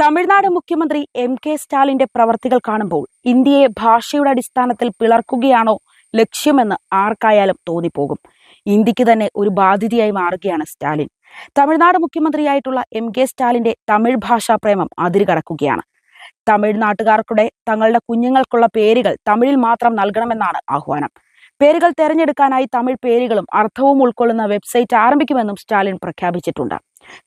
തമിഴ്നാട് മുഖ്യമന്ത്രി M K സ്റ്റാലിന്റെ പ്രവർത്തികൾ കാണുമ്പോൾ ഇന്ത്യയെ ഭാഷയുടെ അടിസ്ഥാനത്തിൽ പിളർക്കുകയാണോ ലക്ഷ്യമെന്ന് ആർക്കായാലും തോന്നിപ്പോകും. ഇന്ത്യയ്ക്ക് തന്നെ ഒരു ബാധ്യതയായി മാറുകയാണ് സ്റ്റാലിൻ. തമിഴ്നാട് മുഖ്യമന്ത്രിയായിട്ടുള്ള എം കെ സ്റ്റാലിന്റെ തമിഴ് ഭാഷാ പ്രേമം അതിരുകടക്കുകയാണ്. തമിഴ്നാട്ടുകാർക്കുടെ തങ്ങളുടെ കുഞ്ഞുങ്ങൾക്കുള്ള പേരുകൾ തമിഴിൽ മാത്രം നൽകണമെന്നാണ് ആഹ്വാനം. പേരുകൾ തെരഞ്ഞെടുക്കാനായി തമിഴ് പേരുകളും അർത്ഥവും ഉൾക്കൊള്ളുന്ന വെബ്സൈറ്റ് ആരംഭിക്കുമെന്നും സ്റ്റാലിൻ പ്രഖ്യാപിച്ചിട്ടുണ്ട്.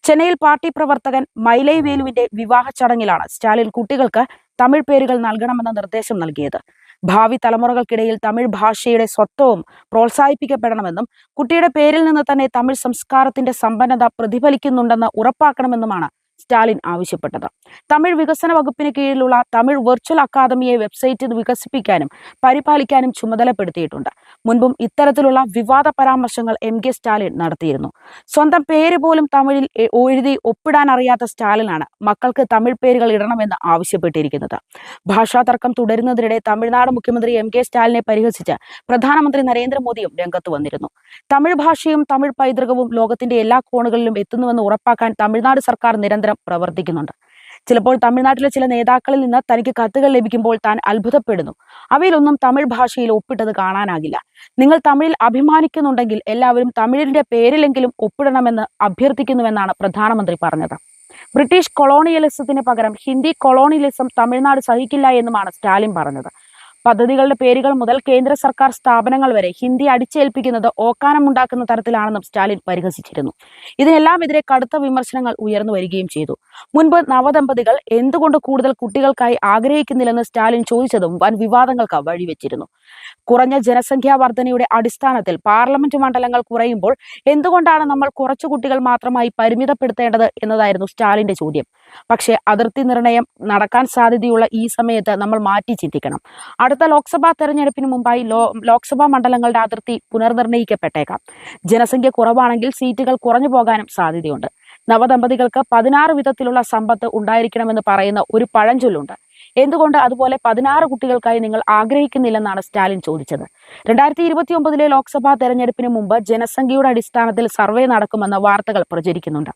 ചെന്നൈയിൽ പാർട്ടി പ്രവർത്തകൻ മൈലൈ വേലുവിന്റെ വിവാഹ ചടങ്ങിലാണ് സ്റ്റാലിൻ കുട്ടികൾക്ക് തമിഴ് പേരുകൾ നൽകണമെന്ന നിർദ്ദേശം നൽകിയത്. ഭാവി തലമുറകൾക്കിടയിൽ തമിഴ് ഭാഷയുടെ സ്വത്വവും പ്രോത്സാഹിപ്പിക്കപ്പെടണമെന്നും കുട്ടിയുടെ പേരിൽ നിന്ന് തന്നെ തമിഴ് സംസ്കാരത്തിന്റെ സമ്പന്നത പ്രതിഫലിക്കുന്നുണ്ടെന്ന് ഉറപ്പാക്കണമെന്നുമാണ് സ്റ്റാലിൻ ആവശ്യപ്പെട്ടത്. തമിഴ് വികസന വകുപ്പിന് കീഴിലുള്ള തമിഴ് വെർച്വൽ അക്കാദമിയെ വെബ്സൈറ്റിൽ വികസിപ്പിക്കാനും പരിപാലിക്കാനും ചുമതലപ്പെടുത്തിയിട്ടുണ്ട്. മുൻപും ഇത്തരത്തിലുള്ള വിവാദ പരാമർശങ്ങൾ എം കെ സ്റ്റാലിൻ നടത്തിയിരുന്നു. സ്വന്തം പേര് പോലും തമിഴിൽ എഴുതി ഒപ്പിടാൻ അറിയാത്ത സ്റ്റാലിനാണ് മക്കൾക്ക് തമിഴ് പേരുകൾ ഇടണമെന്ന് ആവശ്യപ്പെട്ടിരിക്കുന്നത്. ഭാഷാ തർക്കം തുടരുന്നതിനിടെ തമിഴ്നാട് മുഖ്യമന്ത്രി എം കെ സ്റ്റാലിനെ പരിഹസിച്ച് പ്രധാനമന്ത്രി നരേന്ദ്രമോദിയും രംഗത്ത് വന്നിരുന്നു. തമിഴ് ഭാഷയും തമിഴ് പൈതൃകവും ലോകത്തിന്റെ എല്ലാ കോണുകളിലും എത്തുന്നുവെന്ന് ഉറപ്പാക്കാൻ തമിഴ്നാട് സർക്കാർ നിരന്തരം പ്രവർത്തിക്കുന്നുണ്ട്. ചിലപ്പോൾ തമിഴ്നാട്ടിലെ ചില നേതാക്കളിൽ നിന്ന് തനിക്ക് കത്തുകൾ ലഭിക്കുമ്പോൾ താൻ അത്ഭുതപ്പെടുന്നു. അവയിലൊന്നും തമിഴ് ഭാഷയിൽ ഒപ്പിട്ടത് കാണാനാകില്ല. നിങ്ങൾ തമിഴിൽ അഭിമാനിക്കുന്നുണ്ടെങ്കിൽ എല്ലാവരും തമിഴിന്റെ പേരിലെങ്കിലും ഒപ്പിടണമെന്ന് അഭ്യർത്ഥിക്കുന്നുവെന്നാണ് പ്രധാനമന്ത്രി പറഞ്ഞത്. ബ്രിട്ടീഷ് കൊളോണിയലിസത്തിന് പകരം ഹിന്ദി കൊളോണിയലിസം തമിഴ്നാട് സഹിക്കില്ല എന്നുമാണ് സ്റ്റാലിൻ പറഞ്ഞത്. പദ്ധതികളുടെ പേരുകൾ മുതൽ കേന്ദ്ര സർക്കാർ സ്ഥാപനങ്ങൾ വരെ ഹിന്ദി അടിച്ചേൽപ്പിക്കുന്നത് ഓക്കാനമുണ്ടാക്കുന്ന തരത്തിലാണെന്നും സ്റ്റാലിൻ പരിഹസിച്ചിരുന്നു. ഇതിനെല്ലാം എതിരെ കടുത്ത വിമർശനങ്ങൾ ഉയർന്നു വരികയും ചെയ്തു. മുൻപ് നവദമ്പതികൾ എന്തുകൊണ്ട് കൂടുതൽ കുട്ടികൾക്കായി ആഗ്രഹിക്കുന്നില്ലെന്ന് സ്റ്റാലിൻ ചോദിച്ചതും വൻ വിവാദങ്ങൾക്ക് വഴിവെച്ചിരുന്നു. കുറഞ്ഞ ജനസംഖ്യാ വർധനയുടെ അടിസ്ഥാനത്തിൽ പാർലമെന്റ് മണ്ഡലങ്ങൾ കുറയുമ്പോൾ എന്തുകൊണ്ടാണ് നമ്മൾ കുറച്ചു കുട്ടികൾ മാത്രമായി പരിമിതപ്പെടുത്തേണ്ടത് എന്നതായിരുന്നു സ്റ്റാലിന്റെ ചോദ്യം. പക്ഷേ അതിർത്തി നിർണയം നടക്കാൻ സാധ്യതയുള്ള ഈ സമയത്ത് നമ്മൾ മാറ്റി ചിന്തിക്കണം. അടുത്ത ലോക്സഭാ തെരഞ്ഞെടുപ്പിന് മുമ്പായി ലോക്സഭാ മണ്ഡലങ്ങളുടെ അതിർത്തി പുനർനിർണയിക്കപ്പെട്ടേക്കാം. ജനസംഖ്യ കുറവാണെങ്കിൽ സീറ്റുകൾ കുറഞ്ഞു പോകാനും സാധ്യതയുണ്ട്. നവദമ്പതികൾക്ക് പതിനാറ് വിധത്തിലുള്ള സമ്പത്ത് ഉണ്ടായിരിക്കണമെന്ന് പറയുന്ന ഒരു പഴഞ്ചൊല്ലുണ്ട്. എന്തുകൊണ്ട് അതുപോലെ പതിനാറ് കുട്ടികൾക്കായി നിങ്ങൾ ആഗ്രഹിക്കുന്നില്ലെന്നാണ് സ്റ്റാലിൻ ചോദിച്ചത്. രണ്ടായിരത്തി ഇരുപത്തി ഒമ്പതിലെ ലോക്സഭാ തെരഞ്ഞെടുപ്പിന് മുമ്പ് ജനസംഖ്യയുടെ അടിസ്ഥാനത്തിൽ സർവേ നടക്കുമെന്ന വാർത്തകൾ പ്രചരിക്കുന്നുണ്ട്.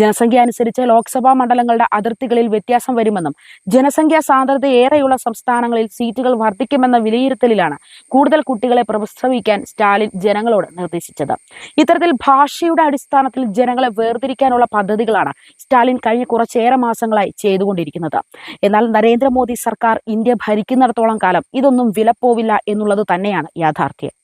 ജനസംഖ്യ അനുസരിച്ച് ലോക്സഭാ മണ്ഡലങ്ങളുടെ അതിർത്തികളിൽ വ്യത്യാസം വരുമെന്നും ജനസംഖ്യാ സാന്ദ്രത ഏറെയുള്ള സംസ്ഥാനങ്ങളിൽ സീറ്റുകൾ വർദ്ധിക്കുമെന്ന വിലയിരുത്തലിലാണ് കൂടുതൽ കുട്ടികളെ പ്രസവിക്കാൻ സ്റ്റാലിൻ ജനങ്ങളോട് നിർദ്ദേശിച്ചത്. ഇത്തരത്തിൽ ഭാഷയുടെ അടിസ്ഥാനത്തിൽ ജനങ്ങളെ വേർതിരിക്കാനുള്ള പദ്ധതികളാണ് സ്റ്റാലിൻ കഴിഞ്ഞ കുറച്ചേറെ മാസങ്ങളായി ചെയ്തുകൊണ്ടിരിക്കുന്നത്. എന്നാൽ നരേന്ദ്രമോദി സർക്കാർ ഇന്ത്യ ഭരിക്കുന്നിടത്തോളം കാലം ഇതൊന്നും വിലപ്പോവില്ല എന്നുള്ളത് തന്നെയാണ് യാഥാർത്ഥ്യം.